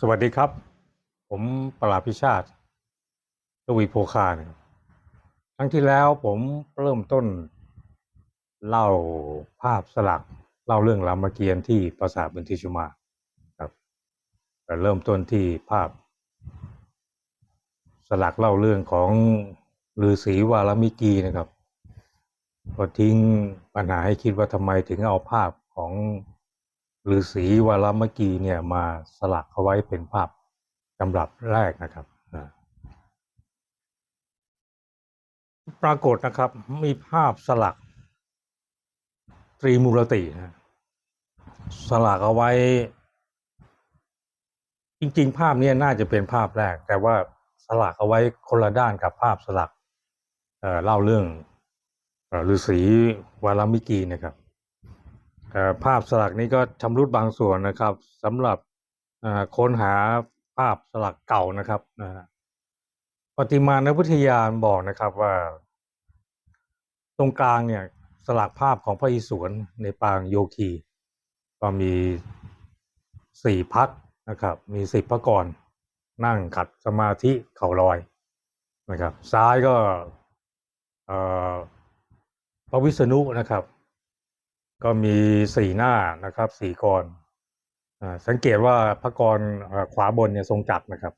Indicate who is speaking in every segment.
Speaker 1: สวัสดีครับ ผมประหลาพิชาติทวีโพคานครับครั้งที่แล้วผมเริ่มต้น เล่าภาพสลัก เล่าเรื่องรามเกียรติ์ที่ปราสาทบันทิชุมาครับแต่เริ่มต้นที่ภาพ สลักเล่าเรื่องของฤาษีวาลมิกีนะครับ ก็ทิ้งปัญหาให้คิดว่าทำไมถึงเอาภาพของ ฤาษีวาลมกีเนี่ยมาสลักเอาไว้เป็นภาพกำรับแรกนะครับปรากฏนะครับมีภาพสลัก ตรีมูรตินะสลักเอาไว้ จริง ๆ ภาพนี้น่าจะเป็นภาพแรก แต่ว่าสลักเอาไว้คนละด้านกับภาพสลักเเล่าเรื่องฤาษีวาลมิกีนะครับ ภาพสลักนี้ก็ชำรุดบางส่วนนะครับสำหรับค้นหาภาพสลักเก่านะครับนะปฏิมาณวิทยาบอกนะครับว่า ตรงกลางเนี่ยสลักภาพของพระอิศวรในปางโยคี ก็มีสี่พักนะครับ มีสิบพระกรนั่งขัดสมาธิเข่าลอยนะครับ ซ้ายก็พระวิษณุนะครับ ก็มีสี่หน้านะครับสี่กรสังเกตว่าพระกรขวาบนเนี่ยทรงจักรนะครับ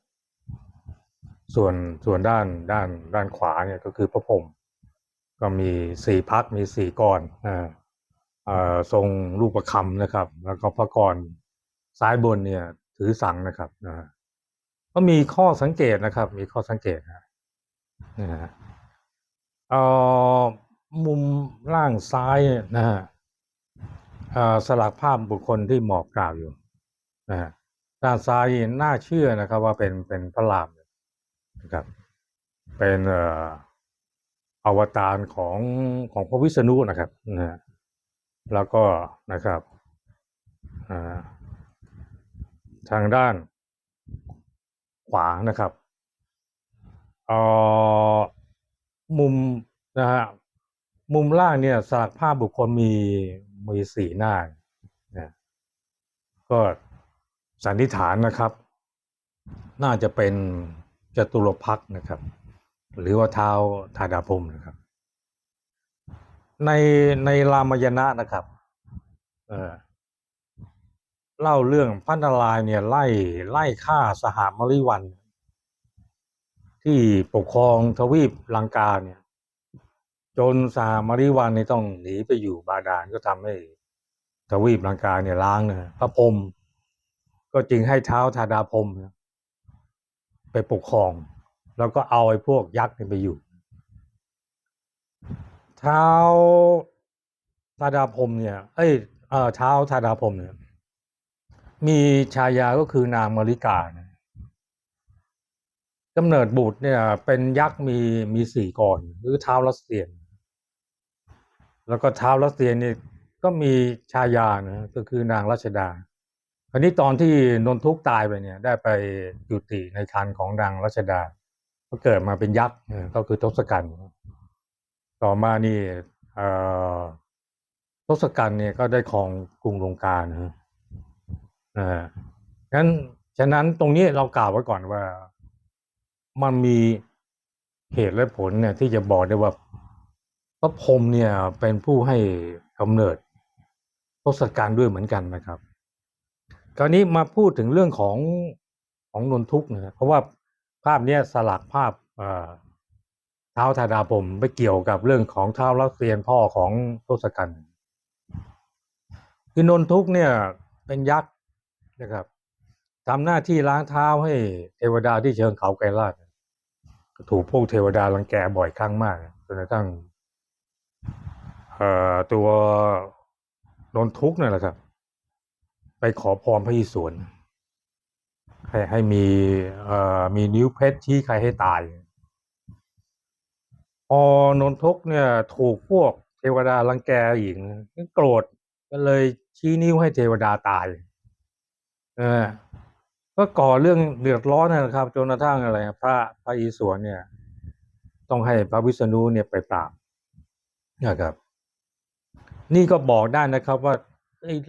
Speaker 1: ส่วนส่วนด้านด้านด้านขวาเนี่ยก็คือพระพรมก็มีสี่พักมีสี่กรทรงรูปประคำนะครับ แล้วก็พระกรซ้ายบนเนี่ยถือสังนะครับก็มีข้อสังเกตนะครับ มีข้อสังเกตนะนะฮะเอ่อมุมล่างซ้ายนะฮะ สลักภาพบุคคลที่หมอบกล่าวอยู่นะฮะด้านซ้ายน่าเชื่อนะครับว่าเป็นเป็นพระรามนะครับ เป็นเอ่ออวตารของของพระวิษณุนะครับนะฮะแล้วก็นะครับทางด้านขวานะครับออมุมนะฮะมุมล่างเนี่ยสลักภาพบุคคลมี มีสี่หน้านะก็สันนิษฐานนะครับ น่าจะเป็นจตุรพักนะครับ หรือว่าเท้าธาดาพมนะครับ ในในรามายณะนะครับเออเล่าเรื่องพระนารายเนี่ยไล่ไล่ฆ่าสหมริวัน ที่ปกครองทวีปลังกาเนี่ย จนสหมริวันเนี่ยต้องหนีไปอยู่บาดาลก็ทำให้ทวีปลังกาเนี่ยล้างนะพระพรหมก็จึงให้เท้าธาดาพรหมไปปกครอง แล้วก็เอาไอ้พวกยักษ์เนี่ยไปอยู่ เท้าธาดาพรหมเนี่ย เอ้ยเอ่อเท้าธาดาพรหมเนี่ย มีชายาก็คือนางมาริกานะกำเนิดบุตรเนี่ย เป็นยักษ์มีมีสี่กรหรือเท้ารัสเซียน แล้วก็เท้ารัสเซียนี่ก็มีชายานะก็คือนางรัชดา คราวนี้ตอนที่นนทุกตายไปเนี่ยได้ไปจุติในคันของนางรัชดา ก็เกิดมาเป็นยักษ์ก็คือทศกัณฐ์ต่อมานี่เอ่อทศกัณฐ์เนี่ยก็ได้ครองกรุงลงกานะฮะงั้นฉะนั้นตรงนี้เรากล่าวไว้ก่อนว่ามันมีเหตุและผลเนี่ยที่จะบอกได้ว่า พระพรหมเนี่ยเป็นผู้ให้กำเนิดทศกัณฐ์ด้วยเหมือนกันนะครับ คราวนี้มาพูดถึงเรื่องของของนนทุกนะครับเพราะว่าภาพเนี้ยสลักภาพเท้าธาดาผมไปเกี่ยวกับเรื่องของเท้ารัสเซียนพ่อของทศกัณฐ์คือนนทุกเนี่ยเป็นยักษ์นะครับทำหน้าที่ล้างเท้าให้เทวดาที่เชิงเขาไกรลาดก็ถูกพวกเทวดารังแกบ่อยครั้งมากจนกระทั่ง ตัวนนทุกเนี่ยแหละครับ ไปขอพรพระอิศวรให้ให้มีมีนิ้วเพชรชี้ใครให้ตายพอนนทุกเนี่ยถูกพวกเทวดารังแกอีกก็โกรธก็เลยชี้นิ้วให้เทวดาตายเออก็ก่อเรื่องเดือดร้อนนะครับจนกระทั่งอะไรพระพระอิศวรเนี่ย ต้องให้พระวิษณุเนี่ยไปปราบ นะครับ นี่ก็บอกได้นะครับว่า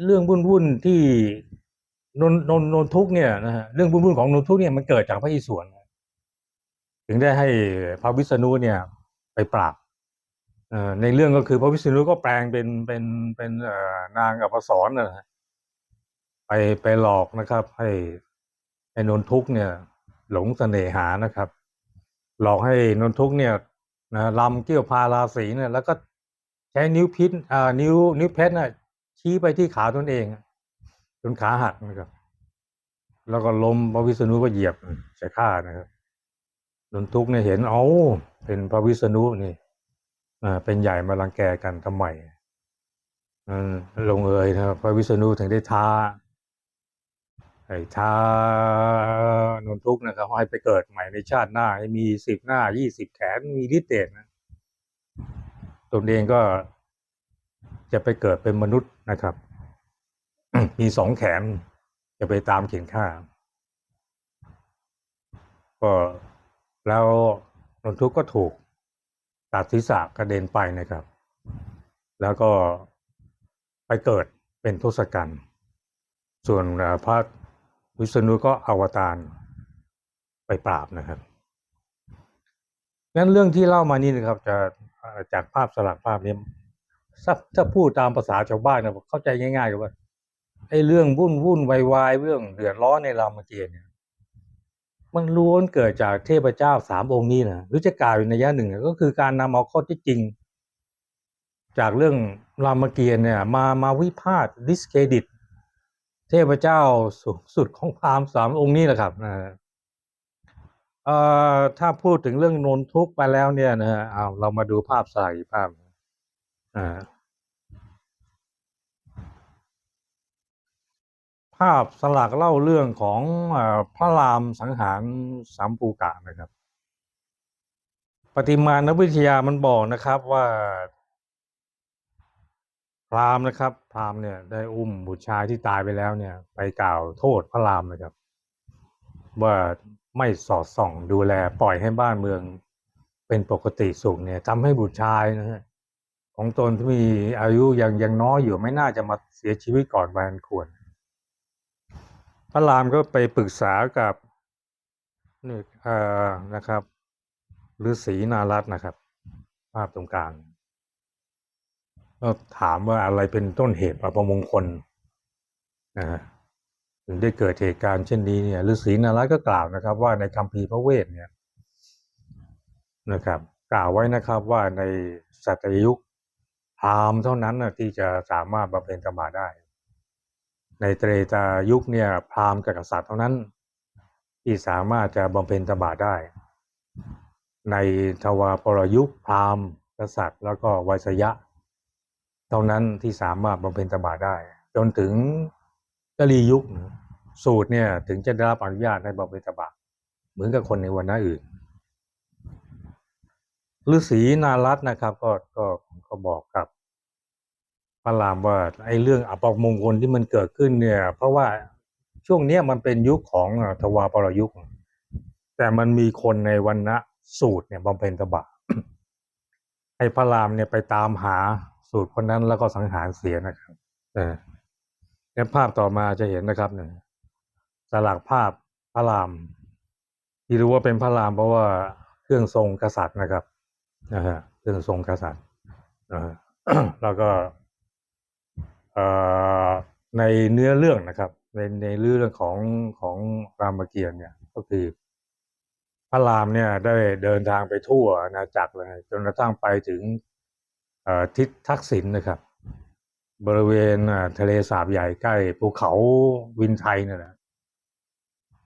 Speaker 1: เรื่องวุ่นๆที่นนนนนนทุกเนี่ยนะฮะเรื่องบุญบุญของนนทุกเนี่ยมันเกิดจากพระอิศวรถึงได้ให้พระวิษณุเนี่ย ไปปราบในเรื่องก็คือพระวิษณุก็แปลงเป็นเป็นเป็นนางอัปสรนะฮะไปไปหลอกนะครับ ให้ให้นนทุกเนี่ย หลงเสน่หานะครับ หลอกให้นนทุกเนี่ยนะลำเกี่ยวพาราสีเนี่ย แล้วก็ ช้นิ้วพิษอ่านิ้วนิ้วเพชรน่ะชี้ไปที่ขาตนเองจนขาหักนะครับ แล้วก็ล้มพระวิษณุก็เหยียบจะฆ่านะครับนนทุกเนี่ยเห็นเอาเป็นพระวิษณุนี่อ่าเป็นใหญ่มารังแกกันทำไมอืมลงเอยนะครับพระวิษณุถึงได้ท้าไอ้ท้านนทุกนะครับให้ไปเกิดใหม่ในชาติหน้าให้มีสิบหน้ายี่สิบแขนมีฤทธิ์เดชนะ ตนเองก็จะไปเกิดเป็นมนุษย์นะครับ มีสองแขนจะไปตามเขียนฆ่า ก็แล้วนนทุกก็ถูกตัดศีรษะกระเด็นไปนะครับ แล้วก็ไปเกิดเป็นทศกัณฐ์ส่วนพระวิษณุก็อวตารไปปราบนะครับงั้นเรื่องที่เล่ามานี่นะครับจะ จากภาพสลักภาพนี้ถ้าถ้าพูดตามภาษาชาวบ้านนะเข้าใจง่ายๆว่าไอ้เรื่องวุ่นวุ่นวายวายเรื่องเดือดร้อนในรามเกียรติเนี่ยมันล้วนเกิดจากเทพเจ้าสามองค์นี้นะหรือจะกล่าวในยะหนึ่งก็คือการนำเอาข้อที่จริง จากเรื่องรามเกียรติเนี่ย มามาวิพากษ์ดิสเครดิต เทพเจ้าสูงสุดของพราหมณ์สามองค์นี้แหละครับนะ เอ่อถ้าพูดถึงเรื่องนนทุกไปแล้วเนี่ยนะฮะเอาเรามาดูภาพใส่ภาพอ่าภาพสลักเล่าเรื่องของอพระรามสังหารสามปูกะนะครับ ปฏิมาณวิทยามันบอกนะครับว่า พรามนะครับ พรามเนี่ยได้อุ้มบุตรชายที่ตายไปแล้วเนี่ย ไปกล่าวโทษพระรามนะครับ ว่า ไม่สอดส่องดูแลปล่อยให้บ้านเมืองเป็นปกติสุขเนี่ยทำให้บุตรชายนะฮะของตนที่มีอายุยังยังน้อยอยู่ไม่น่าจะมาเสียชีวิตก่อนวันควร พระรามก็ไปปรึกษากับนี่เอ่อนะครับฤาษีนารัตนะครับ ภาพตรงกลางก็ถามว่าอะไรเป็นต้นเหตุอัปมงคลนะฮะ ได้เกิดเหตุการณ์เช่นนี้เนี่ยฤาษีนารัตน์ก็กล่าวนะครับ ว่าในคัมภีร์พระเวทเนี่ยนะครับ กล่าวไว้นะครับว่าในสัตยยุคพราหมณ์เท่านั้นนะที่จะสามารถบำเพ็ญธรรมาได้ ในเตรตายุคเนี่ยพราหมณ์กับกษัตริย์เท่านั้น ที่สามารถจะบำเพ็ญตบะได้ ในทวารปรยุคพราหมณ์กษัตริย์ แล้วก็ไวยสยะ เท่านั้นที่สามารถบำเพ็ญตบะได้ จนถึง กลียุคสูตรเนี่ย ถึงจะได้รับอนุญาตให้บำเพ็ญตบะเหมือนกับคนในวันนั้นอื่นฤาษีนารัตนะครับ ก็ก็ก็บอกกับพระรามว่าไอ้เรื่องอัปมงคลที่มันเกิดขึ้นเนี่ย เพราะว่าช่วงเนี้ยมันเป็นยุคของทวารปรยุค แต่มันมีคนในวันนะสูตรเนี่ยบำเพ็ญตบะให้พระรามเนี่ยไปตามหาสูตรคนนั้นแล้วก็สังหารเสียนะครับ เออ ในภาพต่อมาจะเห็นนะครับเนี่ยสลักภาพพระราม ที่รู้ว่าเป็นพระรามเพราะว่าเครื่องทรงกษัตริย์นะครับนะฮะเครื่องทรงกษัตริย์นะฮะแล้วก็ในเนื้อเรื่องนะครับ ในในเรื่องของของรามเกียรติ์เนี่ย ก็คือพระรามเนี่ยได้เดินทางไปทั่วอาณาจักรเลยจนกระทั่งไปถึงทิศทักษิณนะครับ บริเวณทะเลสาบใหญ่ใกล้ภูเขาวินไทยนี่ยนะ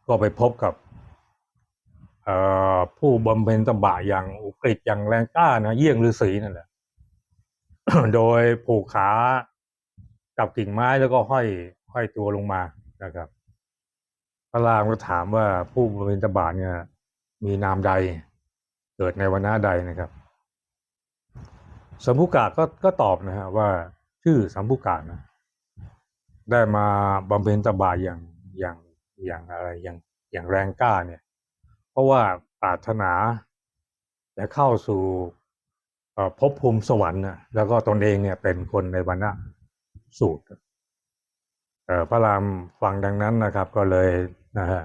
Speaker 1: ก็ไปพบกับผู้บำเพ็ญตบะอย่างอุกฤษอย่างแรงกล้านะเยี่ยงฤาษีนั่นแหละ โดยผูกขากับกิ่งไม้แล้วก็ห้อยห้อยตัวลงมานะครับ พระรามก็ถามว่าผู้บำเพ็ญตบะเนี่ย มีนามใด เกิดในวันน้าใดนะครับ สมุกะก็ก็ตอบนะฮะว่า ชื่อสัมภุกะนะ ได้มาบำเพ็ญตบะอย่างอย่างอย่างอะไรอย่างอย่างแรงกล้าเนี่ย เพราะว่าปรารถนาจะเข้าสู่ภพภูมิสวรรค์นะแล้วก็ตนเองเนี่ยเป็นคนในวันนะสูตรพระรามฟังดังนั้นนะครับ ก็เลยนะฮะ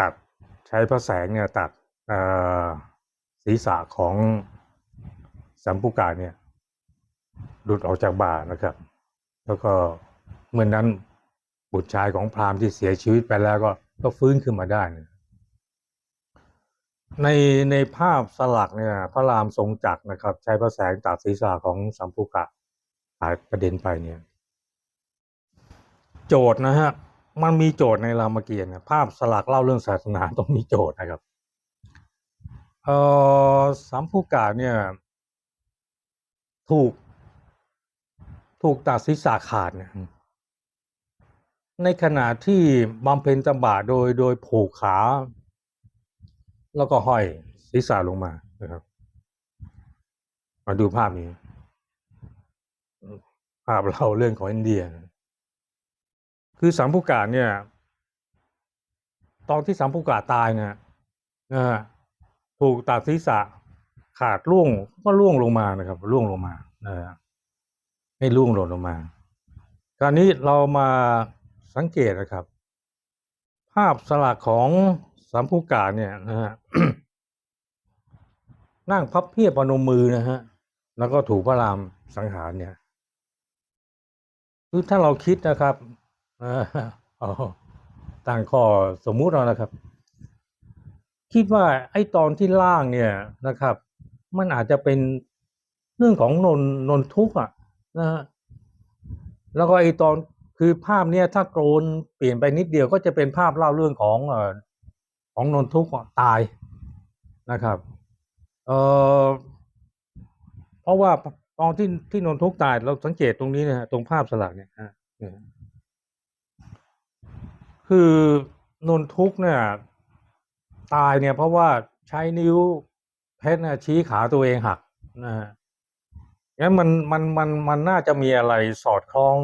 Speaker 1: ตัดใช้พระแสงเนี่ยตัดศีรษะของสัมปุกาเนี่ย หลุดออกจากบ่านะครับ แล้วก็เมื่อนนั้นบุตรชายของพราหมณ์ที่เสียชีวิตไปแล้วก็ก็ฟื้นขึ้นมาได้ ในในภาพสลักเนี่ยพระรามทรงจักรนะครับ ใช้พระแสงตัดศีรษะของสัมปุกะหายประเด็นไปเนี่ย โจทย์นะฮะมันมีโจทย์ในรามเกียรติ์นะภาพสลักเล่าเรื่องศาสนาต้องมีโจทย์นะครับเออสัมภูกาเนี่ย ถูก ถูกตัดศีรษะขาดเนี่ยในขณะที่บำเพ็ญตบะโดยโดยผูกขา แล้วก็ห้อยศีรษะลงมานะครับ มาดูภาพนี้ ภาพเราเรื่องของอินเดียนะคือสัมภูกาเนี่ย ตอนที่สัมภูกาตายเนี่ยนะฮะถูกตัดศีรษะขาดล่วงก็ล่วงลงมานะครับล่วงลงมานะฮะ ให้ล่วงหล่นลงมาคราวนี้เรามาสังเกตนะครับ ภาพสลักของสัมภูกาเนี่ยนะฮะนั่งพับเพียบพนมมือนะฮะแล้วก็ถูกพระรามสังหารเนี่ยคือถ้าเราคิดนะครับอ่อเอาตั้งข้อสมมุติเรานะครับ คิดว่าไอ้ตอนที่ล่างเนี่ยนะครับ มันอาจจะเป็นเรื่องของนนนนทุกข์อะ นะแล้วก็ไอตอนคือภาพเนี่ยถ้าโกรนเปลี่ยนไปนิดเดียวก็จะเป็นภาพเล่าเรื่องของเอ่อของนนทุกข์อะตายนะครับเอ่อเพราะว่าตอนที่ที่นนทุกข์ตายเราสังเกตตรงนี้นะฮะตรงภาพสลักเนี่ยฮะคือนนทุกข์เนี่ยตายเนี่ยเพราะว่าใช้นิ้วเพชรชี้ขาตัวเองหักนะฮะ งั้นมันมันมันมันน่าจะมีอะไรสอดคล้อง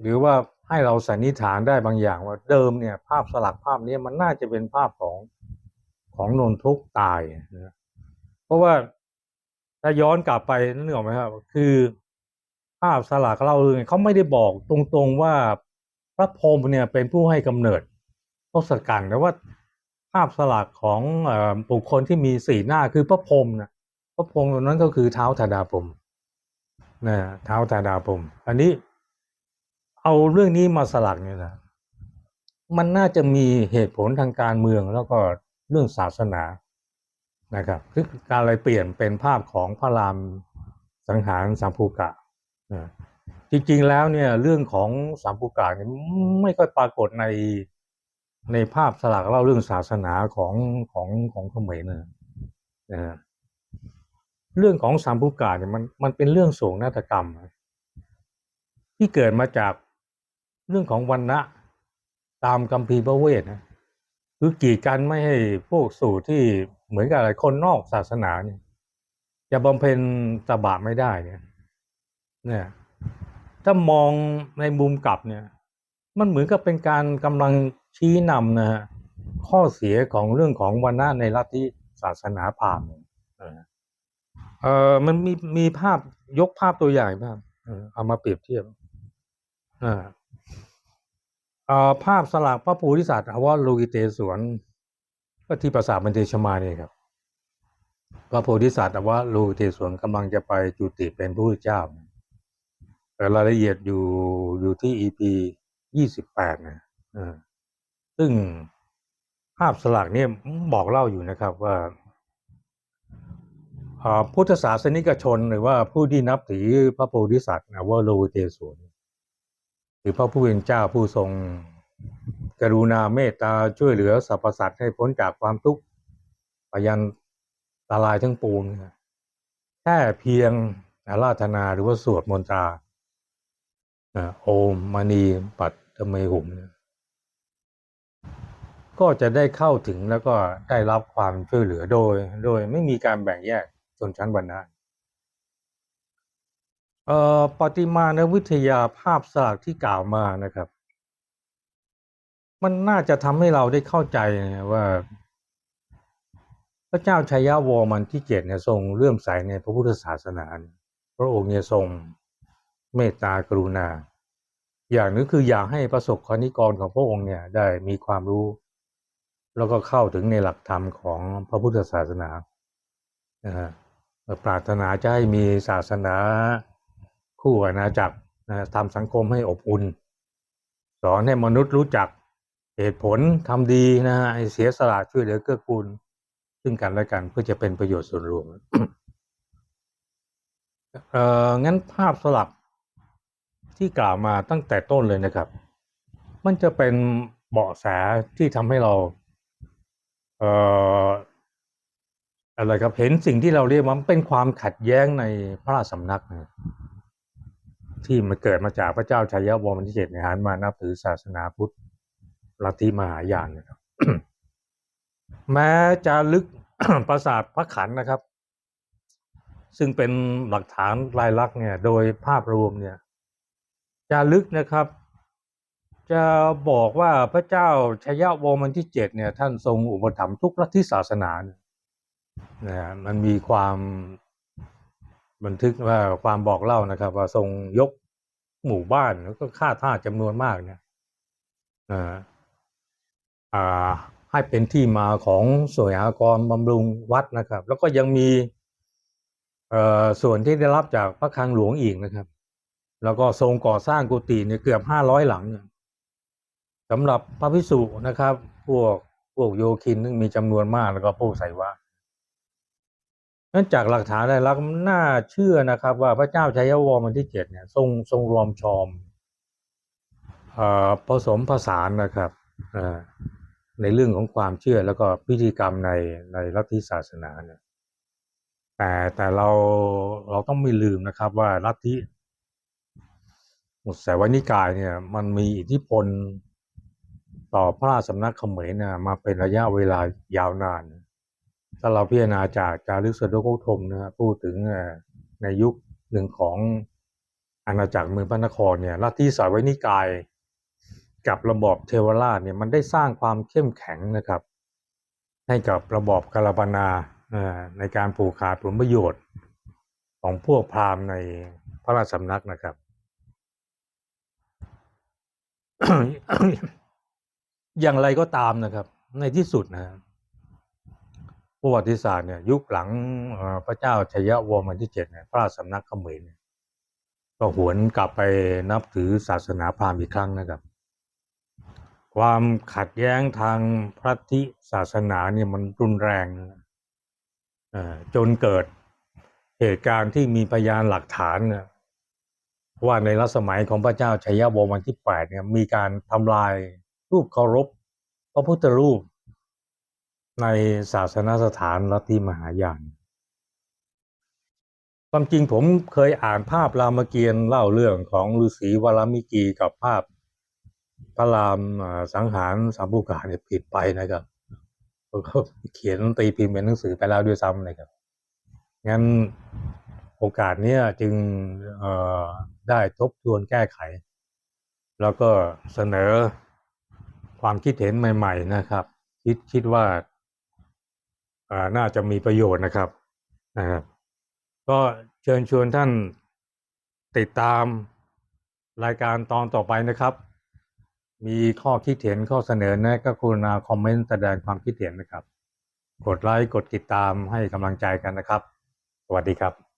Speaker 1: หรือว่าให้เราสันนิษฐานได้บางอย่างว่าเดิมเนี่ย ภาพสลักภาพนี้มันน่าจะเป็นภาพของของนนทุกตายนะเพราะว่าถ้าย้อนกลับไปนึกออกไหมครับ คือภาพสลักเล่าเองเขาไม่ได้บอกตรงๆว่าพระพรหมเนี่ยเป็นผู้ให้กำเนิดทศกัณฐ์แต่ว่าภาพสลักของบุคคลที่มีสีหน้าคือพระพรหมนะ ระพรหมตรงนั้นก็คือเท้าธาดาพรมนะเท้าธาดาพรมอันนี้เอาเรื่องนี้มาสลักเนี่ยนะมันน่าจะมีเหตุผลทางการเมืองแล้วก็เรื่องศาสนานะครับคือการอะไรเปลี่ยนเป็นภาพของพระรามสังหารสัมภูกะนะจริงๆแล้วเนี่ยเรื่องของสามภูกาเนี่ยไม่ค่อยปรากฏในในภาพสลักเล่าเรื่องศาสนาของของของเขมรนะนะ เรื่องของสามภูกาเนี่ยมันมันเป็นเรื่องโศกนาฏกรรม ที่เกิดมาจากเรื่องของวันณะตามกัมพีร์พระเวทนะคือกีดกันไม่ให้พวกสู่ที่เหมือนกับอะไรคนนอกศาสนาเนี่ยจะบำเพ็ญตบะไม่ได้เนี่ยเนี่ยถ้ามองในมุมกลับเนี่ย มันเหมือนกับเป็นการกำลังชี้นำนะฮะข้อเสียของเรื่องของวันณะในลัทธิศาสนาพราหมณ์ เออมันมีมีภาพยกภาพตัวอย่างภาพเอามาเปรียบเทียบอ่าเอ่อภาพสลักพระโพธิสัตว์อวโลกิเตศวรก็ที่ปราสาทบันเทชมาเนี่ยครับ พระโพธิสัตว์อวโลกิเตศวรกำลังจะไปจุติเป็นพระพุทธเจ้าแต่รายละเอียดอยู่อยู่ที่ EP ยี่สิบแปดนะเออซึ่งภาพสลักเนี่ยบอกเล่าอยู่นะครับว่า พุทธศาสนิกชนหรือว่าผู้ที่นับถือพระโพธิสัตว์นะว่าโลเตศวรหรือพระผู้เป็นเจ้าผู้ทรงกรุณาเมตตาช่วยเหลือสรรพสัตว์ให้พ้นจากความทุกข์ไปยันตรายทั้งปวงแค่เพียงอาราธนาหรือว่าสวดมนตราอ่าโอมมณีปัตตเมหุม ก็จะได้เข้าถึงแล้วก็ได้รับความช่วยเหลือโดย โดยไม่มีการแบ่งแยก ชนชั้นวรรณะเอ่อปฏิมานวิทยาภาพศาสลักที่กล่าวมานะครับ มันน่าจะทำให้เราได้เข้าใจนะว่า พระเจ้าชัยยะวรมันที่เจ็ดเนี่ยทรงเลื่อมใสในพระพุทธศาสนานพระองค์เนี่ยทรงเมตตากรุณา อย่างนึงคืออยากให้ประสบกนิกรของพระองค์เนี่ยได้มีความรู้ แล้วก็เข้าถึงในหลักธรรมของพระพุทธศาสนานะฮะ ปรารถนาจะให้มีศาสนาคู่อาณาจักรทำสังคมให้อบอุ่น สอนให้มนุษย์รู้จักเหตุผลทำดีนะฮะเสียสละช่วยเหลือเกื้อกูล ซึ่งกันและกันเพื่อจะเป็นประโยชน์ส่วนรวมเอ่องั้นภาพสลักที่กล่าวมาตั้งแต่ต้นเลยนะครับ มันจะเป็นเบาะแสที่ทำให้เราเอ่อ อะไรครับเห็นสิ่งที่เราเรียกว่าเป็นความขัดแย้งในพระราชสำนักนะที่มันเกิดมาจากพระเจ้าชัยวรมันที่เจ็ดในหันมานับถือศาสนาพุทธลัทธิมหายานนะครับ แม้จะลึกปราสาทพระขันนะครับ ซึ่งเป็นหลักฐานลายลักษณ์เนี่ย โดยภาพรวมเนี่ยจารึกนะครับ จะบอกว่าพระเจ้าชยวรมันที่เจ็ดเนี่ย ท่านทรงอุปถัมภ์ทุกลัทธิศาสนาเนี่ย นะฮะมันมีความบันทึกว่าความบอกเล่านะครับ ว่าทรงยกหมู่บ้านแล้วก็ค่าทาสจำนวนมากเนี่ยอ่าอ่าให้เป็นที่มาของสวยอากรบำรุงวัดนะครับ แล้วก็ยังมีเอ่อส่วนที่ได้รับจากพระคลังหลวงอีกนะครับ แล้วก็ทรงก่อสร้างกุฏิเนี่ยเกือบห้าร้อยหลังสำหรับพระพิสุนะครับ พวกพวกโยคินซึ่งมีจำนวนมากแล้วก็ผู้ใส่วา นั้นจากหลักฐานได้ลักษณ์น่าเชื่อนะครับ ว่าพระเจ้าชัยวรมันที่เจ็ดเนี่ยทรงทรงรวมชอมอผสมผสานนะครับในเรื่องของความเชื่อแล้วก็พิธีกรรมในในลัทธิศาสนาเนี่ยแต่แต่เราเราต้องไม่ลืมนะครับว่าลัทธิมุสาวนิกายเนี่ยมันมีอิทธิพลต่อพระราชสำนักเขมรเนี่ยมาเป็นระยะเวลายาวนาน ถ้าเราพิจารณาจากจารึกสะดกทมนะพูดถึงในยุคหนึ่งของอาณาจักรเมืองพระนครเนี่ยลัทธิสายไวนิกายกับระบอบเทวราชเนี่ยมันได้สร้างความเข้มแข็งนะครับ ให้กับระบอบกาลปนาในการผูกขาดผลประโยชน์ของพวกพราหมณ์ในพระราชสำนักนะครับ อย่างไรก็ตามนะครับ ในที่สุดนะฮะ ประวัติศาสตร์เนี่ยยุคหลังพระเจ้าชัยวรมันที่เจ็ดเนี่ยพระราชสำนักเขมรเนี่ยก็หวนกลับไปนับถือศาสนาพราหมณ์อีกครั้งนะครับ ความขัดแย้งทางพระทิศาสนาเนี่ยมันรุนแรงนะเอ่อจนเกิดเหตุการณ์ที่มีพยานหลักฐานเนี่ยว่าในรัชสมัยของพระเจ้าชัยวรมันที่แปดเนี่ยมีการทำลายรูปเคารพพระพุทธรูป ในศาสนสถานลัทธิมหายาน ความจริงผมเคยอ่านภาพรามเกียรติ์เล่าเรื่องของฤาษีวรามิกีกับภาพพระรามสังหารสามบุกาเนี่ยผิดไปนะครับเขาเขียนตีพิมพ์เป็นหนังสือไปแล้วด้วยซ้ำนะครับงั้นโอกาสเนี้ยจึงได้ทบทวนแก้ไข แล้วก็เสนอความคิดเห็นใหม่ ๆนะครับ คิดคิดว่า น่าจะมีประโยชน์นะครับนะครับ ก็เชิญชวนท่านติดตามรายการตอนต่อไปนะครับ มีข้อคิดเห็นข้อเสนอแนะก็กรุณาคอมเมนต์แสดงความคิดเห็นนะครับ กดไลค์กดติดตามให้กำลังใจกันนะครับ สวัสดีครับ